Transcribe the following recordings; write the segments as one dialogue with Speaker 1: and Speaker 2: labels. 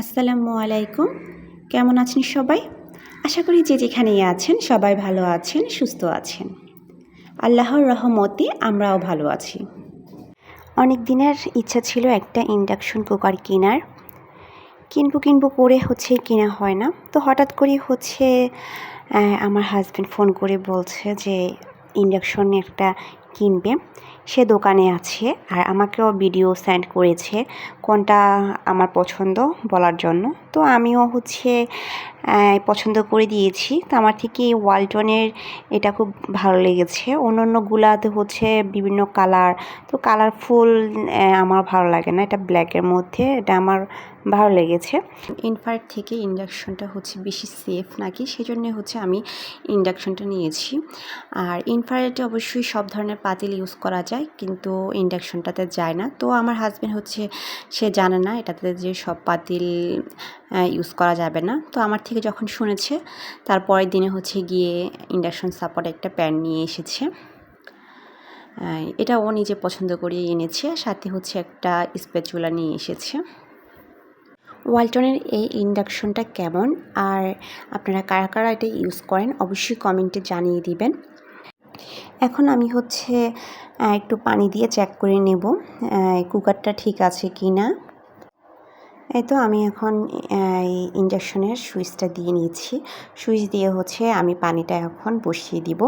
Speaker 1: আসসালামু আলাইকুম। কেমন আছেন সবাই? আশা করি যে যেখানেই আছেন সবাই ভালো আছেন, সুস্থ আছেন। আল্লাহর রহমতে আমরাও ভালো আছি। অনেক দিনের ইচ্ছা ছিল একটা ইন্ডাকশন কুকার কেনার। কিনবো কিনবো করে হচ্ছে কেনা হয় না। তো হঠাৎ করে হচ্ছে আমার হাজব্যান্ড ফোন করে বলছে যে ইন্ডাকশন একটা কিনবে। সে দোকানে আছে আর আমাকেও ভিডিও সেন্ড করেছে কোনটা আমার পছন্দ বলার জন্য। তো আমিও হচ্ছে পছন্দ করে দিয়েছি। তো আমার থেকে এই ওয়ালটনের এটা খুব ভালো লেগেছে। অন্য অন্যগুলাতে হচ্ছে বিভিন্ন কালার। তো কালারফুল আমার ভালো লাগে না। এটা ব্ল্যাকের মধ্যে। এটা আমার ভালো লেগেছে। ইনফ্রারেড থেকে ইন্ডাকশনটা হচ্ছে বেশি সেফ নাকি? সেজন্য হচ্ছে আমি ইন্ডাকশনটা নিয়েছি। আর ইনফ্রারেডে অবশ্যই সব ধরনের পাতিল ইউজ করা যায়, কিন্তু ইন্ডাকশনটাতে যায় না। তো আমার হাজব্যান্ড হচ্ছে, সে জানে না এটাতে যে সব পাতিল ইউজ করা যাবে না। তো আমার থেকে যখন শুনেছে, তারপরের দিনে হচ্ছে গিয়ে ইন্ডাকশন সাপোর্ট একটা প্যান নিয়ে এসেছে। এটা ও নিজে পছন্দ করে এনেছে, সাথে হচ্ছে একটা স্পেচুলা নিয়ে এসেছে। ওয়ালটনের এই ইন্ডাকশনটা কেমন? আর আপনারা কারা কারা এটা ইউজ করেন, অবশ্যই কমেন্টে জানিয়ে দিবেন। এখন আমি হচ্ছে একটু পানি দিয়ে চেক করে নেব কুকারটা ঠিক আছে কি না এই তো আমি এখন ইন্ডাকশনের সুইচটা দিয়ে নিয়েছি সুইচ দিয়ে হচ্ছে আমি পানিটা এখন বসিয়ে দিব।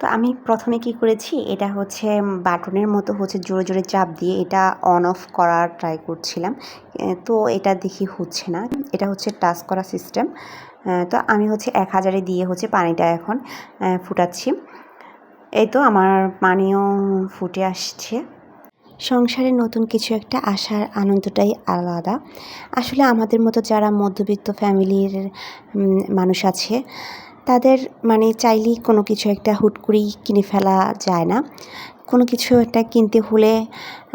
Speaker 1: তো আমি প্রথমে কি করেছি, এটা হচ্ছে বাটনের মতো হচ্ছে জোরে জোরে চাপ দিয়ে এটা অন অফ করার ট্রাই করছিলাম। তো এটা দেখি হচ্ছে না। এটা হচ্ছে টাচ করা সিস্টেম তো আমি হচ্ছে এক হাজারে দিয়ে হচ্ছে পানিটা এখন ফুটাচ্ছি। এই তো আমার পানিও ফুটে আসছে। সংসারে নতুন কিছু একটা আসার আনন্দটাই আলাদা। আসলে আমাদের মতো যারা মধ্যবিত্ত ফ্যামিলির মানুষ আছে, তাদের মানে চাইলেই কোনো কিছু একটা হুট করেই কিনে ফেলা যায় না। কোনো কিছু একটা কিনতে হলে,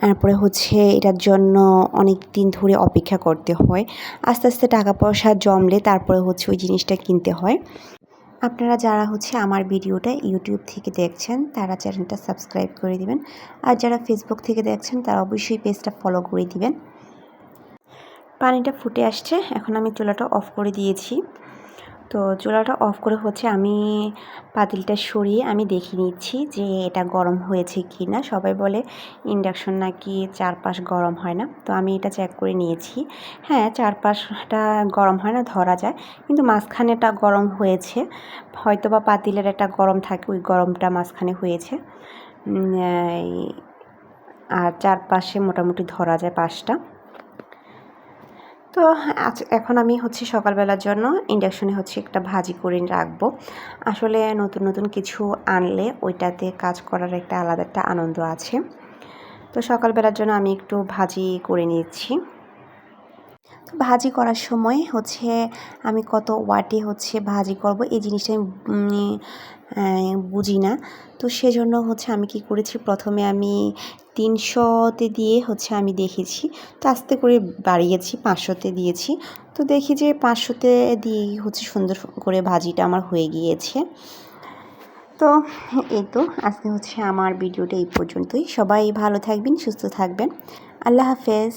Speaker 1: তারপরে হচ্ছে এটার জন্য অনেক দিন ধরে অপেক্ষা করতে হয়। আস্তে আস্তে টাকা পয়সা জমলে তারপরে হচ্ছে ওই জিনিসটা কিনতে হয়। আপনারা যারা হচ্ছে আমার ভিডিওটা ইউটিউব থেকে দেখছেন, তারা চ্যানেলটা সাবস্ক্রাইব করে দিবেন। আর যারা ফেসবুক থেকে দেখছেন, তারা অবশ্যই পেজটা ফলো করে দিবেন। পানিটা ফুটে আসছে, এখন আমি চুলাটা অফ করে দিয়েছি। তো চুলাটা অফ করে হচ্ছে আমি পাতিলটা সরিয়ে আমি দেখে নিচ্ছি যে এটা গরম হয়েছে কি না সবাই বলে ইন্ডাকশন নাকি চারপাশ গরম হয় না। তো আমি এটা চেক করে নিয়েছি। হ্যাঁ চারপাশটা গরম হয় না, ধরা যায়। কিন্তু মাঝখানেটা গরম হয়েছে। হয়তো বা পাতিলের একটা গরম থাকে, ওই গরমটা মাঝখানে হয়েছে। আর চারপাশে মোটামুটি ধরা যায় পাশটা। তো আজ এখন আমি হচ্ছে সকালবেলার জন্য ইন্ডাকশনে হচ্ছে একটা ভাজি করে রাখব। আসলে নতুন নতুন কিছু আনলে ওইটাতে কাজ করার একটা আলাদা একটা আনন্দ আছে। তো সকালবেলার জন্য আমি একটু ভাজি করে নিয়েছি ভাজি করার সময় হচ্ছে আমি কত ওয়াটে হচ্ছে ভাজি করব এই জিনিসটা আমি বুঝি না। তো সেজন্য হচ্ছে আমি কি করেছি, প্রথমে আমি তিনশোতে দিয়ে হচ্ছে আমি দেখেছি। তো আস্তে করে বাড়িয়েছি, পাঁচশোতে দিয়েছি। তো দেখি যে পাঁচশোতে দিয়েই হচ্ছে সুন্দর করে ভাজিটা আমার হয়ে গিয়েছে। তো এই তো আজকে হচ্ছে আমার ভিডিওটা এই পর্যন্তই। সবাই ভালো থাকবেন, সুস্থ থাকবেন। আল্লাহ হাফেজ।